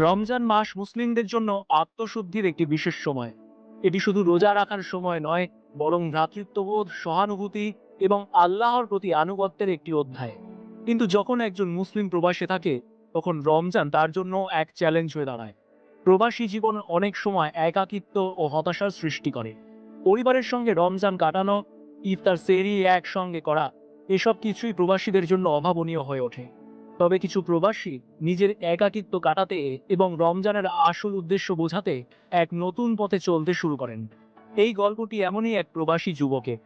রমজান মাস মুসলিমদের জন্য আত্মশুদ্ধির একটি বিশেষ সময়। এটি শুধু রোজা রাখার সময় নয়, বরং ভ্রাতৃত্ববোধ, সহানুভূতি এবং আল্লাহর প্রতি আনুগত্যের একটি অধ্যায়। কিন্তু যখন একজন মুসলিম প্রবাসে থাকে, তখন রমজান তার জন্য এক চ্যালেঞ্জ হয়ে দাঁড়ায়। প্রবাসী জীবন অনেক সময় একাকিত্ব ও হতাশার সৃষ্টি করে। পরিবারের সঙ্গে রমজান কাটানো, ইফতার সেরি একসঙ্গে করা, এসব কিছুই প্রবাসীদের জন্য অভাবনীয় হয়ে ওঠে। তবে কিছু প্রবাসী নিজের একাকিত্ব কাটাতে এবং রমজানের আসল উদ্দেশ্য বোঝাতে এক নতুন পথে চলতে শুরু করেন। এই গল্পটি এমনই এক প্রবাসী যুবকে,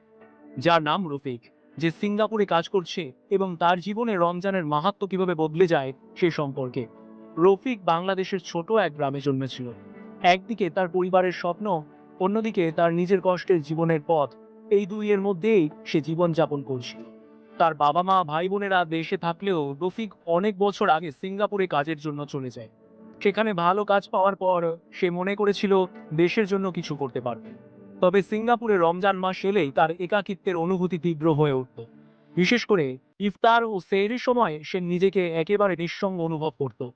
যার নাম রফিক, যে সিঙ্গাপুরে কাজ করছে এবং তার জীবনে রমজানের মাহাত্ম কীভাবে বদলে যায় সে সম্পর্কে। রফিক বাংলাদেশের ছোট এক গ্রামে জন্মেছিল। একদিকে তার পরিবারের স্বপ্ন, অন্যদিকে তার নিজের কষ্টের জীবনের পথ। এই দুইয়ের মধ্যেই সে জীবন যাপন করছিল। তার বাবা মা ভাই বোনেরা দেশে থাকলেও রফিক অনেক বছর আগে সিঙ্গাপুরে কাজের জন্য চলে যায়। সেখানে ভালো কাজ পাওয়ার পর সে মনে করেছিল দেশের জন্য কিছু করতে পারবে। তবে সিঙ্গাপুরে রমজান মাস এলেই তার একাকিত্বের অনুভূতি তীব্র হয়ে উঠত। বিশেষ করে ইফতার ও সেহরির সময় সে নিজেকে একেবারে নিঃসঙ্গ অনুভব করত।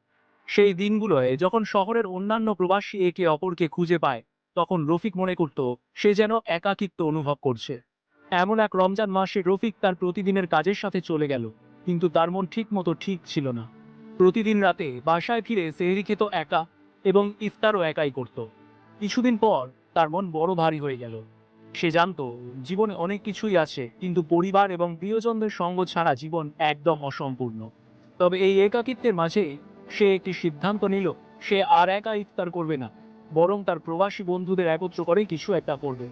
সেই দিনগুলোয় যখন শহরের অন্যান্য প্রবাসী একে অপরকে খুঁজে পায়, তখন রফিক মনে করত সে যেন একাকিত্ব অনুভব করছে। এমন এক রমজান মাসে রফিক তার প্রতিদিনের কাজের সাথে চলে গেল, কিন্তু তার মন ঠিক মতো ঠিক ছিল না। প্রতিদিন রাতে বাসায় ফিরে সেহরি খেত একা এবং ইফতারও একাই করত। কিছুদিন পর তার মন বড় ভারী হয়ে গেল। সে জানতো, জীবনে অনেক কিছুই আছে, কিন্তু পরিবার এবং প্রিয়জনদের সঙ্গ ছাড়া জীবন একদম অসম্পূর্ণ। তবে এই একাকিত্বের মাঝে সে একটি সিদ্ধান্ত নিল, সে আর একা ইফতার করবে না, বরং তার প্রবাসী বন্ধুদের একত্র করে কিছু একটা করবে।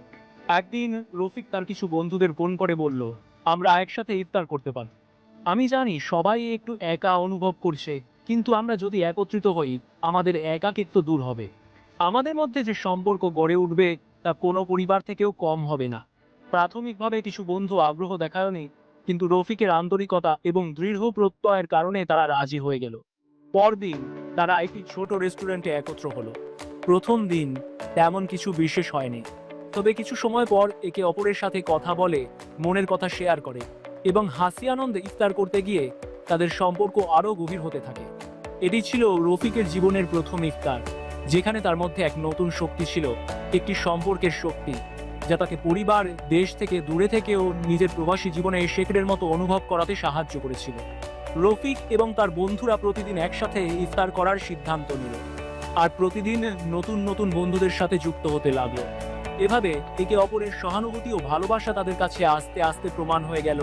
একদিন রফিক তার কিছু বন্ধুদের ফোন করে বলল, আমরা একসাথে ইফতার করতে পারি। আমি জানি সবাই একটু একা অনুভব করছে, কিন্তু আমরা যদি একত্রিত হই, আমাদের একাকিত্ব দূর হবে। আমাদের মধ্যে যে সম্পর্ক গড়ে উঠবে, তা কোনো পরিবার থেকেও কম হবে না। প্রাথমিকভাবে কিছু বন্ধু আগ্রহ দেখায়নি কিন্তু রফিকের আন্তরিকতা এবং দৃঢ় প্রত্যয়ের কারণে তারা রাজি হয়ে গেল। পরদিন তারা একটি ছোট রেস্টুরেন্টে একত্র হলো। প্রথম দিন তেমন কিছু বিশেষ হয়নি। তবে কিছু সময় পর একে অপরের সাথে কথা বলে, মনের কথা শেয়ার করে এবং হাসি আনন্দে ইফতার করতে গিয়ে তাদের সম্পর্ক আরও গভীর হতে থাকে। এটি ছিল রফিকের জীবনের প্রথম ইফতার, যেখানে তার মধ্যে এক নতুন শক্তি ছিল, একটি সম্পর্কের শক্তি, যা তাকে পরিবার, দেশ থেকে দূরে থেকেও নিজের প্রবাসী জীবনে শেখরের মতো অনুভব করাতে সাহায্য করেছিল। রফিক এবং তার বন্ধুরা প্রতিদিন একসাথে ইফতার করার সিদ্ধান্ত নিল, আর প্রতিদিন নতুন নতুন বন্ধুদের সাথে যুক্ত হতে লাগল। এভাবে একে অপরের সহানুভূতি ও ভালোবাসা তাদের কাছে আস্তে আস্তে প্রমাণ হয়ে গেল।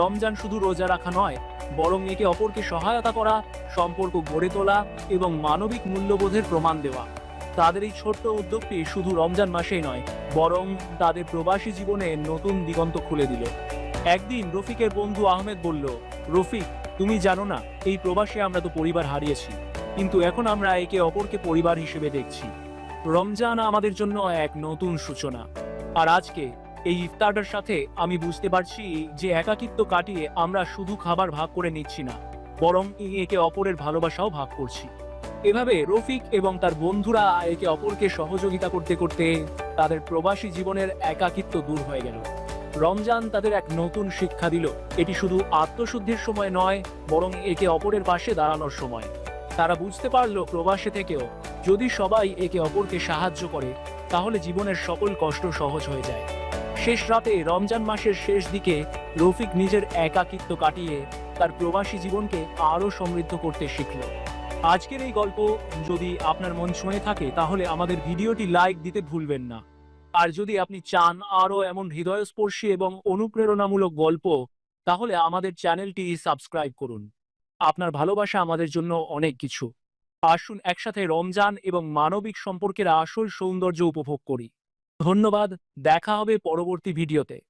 রমজান শুধু রোজা রাখা নয়, বরং একে অপরকে সহায়তা করা, সম্পর্ক গড়ে তোলা এবং মানবিক মূল্যবোধের প্রমাণ দেওয়া। তাদের এই ছোট্ট উদ্যোগটি শুধু রমজান মাসেই নয়, বরং তাদের প্রবাসী জীবনে নতুন দিগন্ত খুলে দিল। একদিন রফিকের বন্ধু আহমেদ বলল, রফিক, তুমি জানো না, এই প্রবাসে আমরা তো পরিবার হারিয়েছি, কিন্তু এখন আমরা একে অপরকে পরিবার হিসেবে দেখছি। রমজান আমাদের জন্য এক নতুন সূচনা। আর আজকে এই ইফতারটার সাথে আমি বুঝতে পারছি যে একাকিত্ব কাটিয়ে আমরা শুধু খাবার ভাগ করে নিচ্ছি না, বরং একে অপরের ভালোবাসাও ভাগ করছি। এভাবে রফিক এবং তার বন্ধুরা একে অপরকে সহযোগিতা করতে করতে তাদের প্রবাসী জীবনের একাকিত্ব দূর হয়ে গেল। রমজান তাদের এক নতুন শিক্ষা দিল, এটি শুধু আত্মশুদ্ধির সময় নয়, বরং একে অপরের পাশে দাঁড়ানোর সময়। তারা বুঝতে পারল প্রবাসে থেকেও, যদি সবাই একে অপরকে সাহায্য করে, তাহলে জীবনের সকল কষ্ট সহজ হয়ে যায়। শেষ রাতে রমজান মাসের শেষ দিকে রফিক নিজের একাকিত্ব কাটিয়ে তার প্রবাসী জীবনকে আরও সমৃদ্ধ করতে শিখল। আজকের এই গল্প যদি আপনার মন ছুঁয়ে থাকে, তাহলে আমাদের ভিডিওটি লাইক দিতে ভুলবেন না। আর যদি আপনি চান আরও এমন হৃদয়স্পর্শী এবং অনুপ্রেরণামূলক গল্প, তাহলে আমাদের চ্যানেলটি সাবস্ক্রাইব করুন। আপনার ভালোবাসা আমাদের জন্য অনেক কিছু। আসুন একসাথে রমজান এবং মানবিক সম্পর্কের আসল সৌন্দর্য উপভোগ করি। ধন্যবাদ, দেখা হবে পরবর্তী ভিডিওতে।